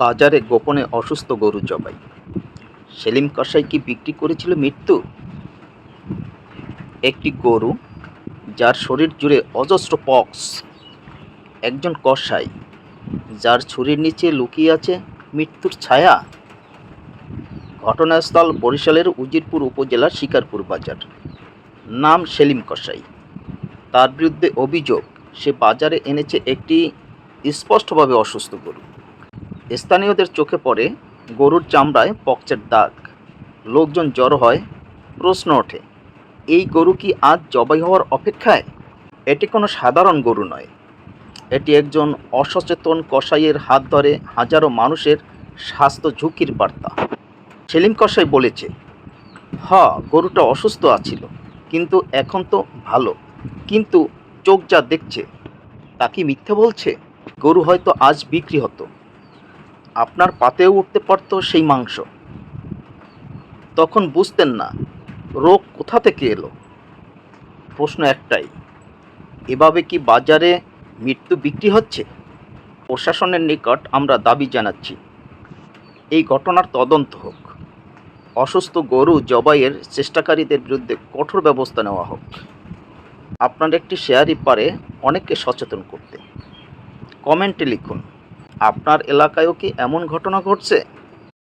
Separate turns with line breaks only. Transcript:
বাজারে গোপনে অসুস্থ গরু জবাই। সেলিম কসাই কি বিক্রি করেছিল মৃত্যু? একটি গরু যার শরীর জুড়ে অজস্র পক্স। একজন কসাই যার ছুরির নিচে লুকিয়ে আছে মৃত্যুর ছায়া। ঘটনাস্থল বরিশালের উজিরপুর উপজেলার শিকারপুর বাজার। নাম সেলিম কসাই। তার বিরুদ্ধে অভিযোগ, সে বাজারে এনেছে একটি স্পষ্টভাবে অসুস্থ গরু। স্থানীয়দের চোখে পড়ে গরুর চামড়ায় পকচের দাগ। লোকজন জড়ো হয় প্রশ্ন ওঠে, এই গরু কি আজ জবাই হওয়ার অপেক্ষায়? এটি কোনো সাধারণ গরু নয়। এটি একজন অসচেতন কসাইয়ের হাত ধরে হাজারো মানুষের স্বাস্থ্য ঝুঁকির বার্তা। সেলিম কসাই বলেছে হ গরুটা অসুস্থ আছিল, কিন্তু এখন তো ভালো। কিন্তু চোখ যা দেখছে, তা কি মিথ্যে বলছে? গরু হয়তো আজ বিক্রি হতো। আপনার পাতেও উঠতে পারতো সেই মাংস। তখন বুঝতেন না, রোগ কোথা থেকে এলো? প্রশ্ন একটাই, এভাবে কি বাজারে মৃত্যু বিক্রি হচ্ছে? প্রশাসনের নিকট আমরা দাবি জানাচ্ছি, এই ঘটনার তদন্ত হোক। অসুস্থ গরু জবাইয়ের চেষ্টাকারীদের বিরুদ্ধে কঠোর ব্যবস্থা নেওয়া হোক। আপনার একটি শেয়ারই পারে অনেককে সচেতন করতে। কমেন্টে লিখুন। আপনার এলাকায়ও কি এমন ঘটনা ঘটছে?